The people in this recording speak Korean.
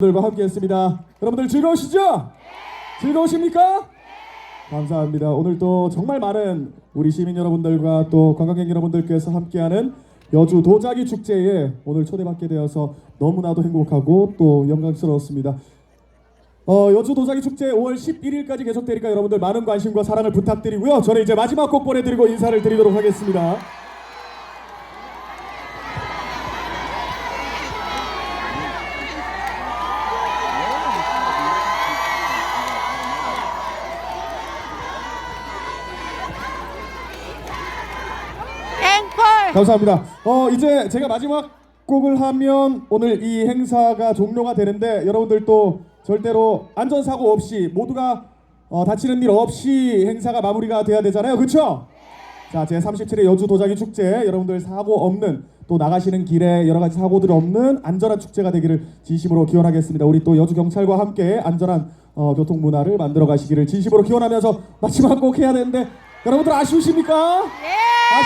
들과 함께했습니다. 여러분들 즐거우시죠? 즐거우십니까? 감사합니다. 오늘 또 정말 많은 우리 시민 여러분들과 또 관광객 여러분들께서 함께하는 여주 도자기 축제에 오늘 초대받게 되어서 너무나도 행복하고 또 영광스러웠습니다. 어, 여주 도자기 축제 5월 11일까지 계속되니까 여러분들 많은 관심과 사랑을 부탁드리고요. 저는 이제 마지막 곡 보내드리고 인사를 드리도록 하겠습니다. 감사합니다. 어 이제 제가 마지막 곡을 하면 오늘 이 행사가 종료가 되는데 여러분들 또 절대로 안전 사고 없이 모두가 어, 다치는 일 없이 행사가 마무리가 돼야 되잖아요. 그렇죠? 자, 제 37회 여주 도자기 축제 여러분들 사고 없는 또 나가시는 길에 여러 가지 사고들 없는 안전한 축제가 되기를 진심으로 기원하겠습니다. 우리 또 여주 경찰과 함께 안전한 어, 교통 문화를 만들어 가시기를 진심으로 기원하면서 마지막 곡 해야 되는데 여러분들 아쉬우십니까? 예?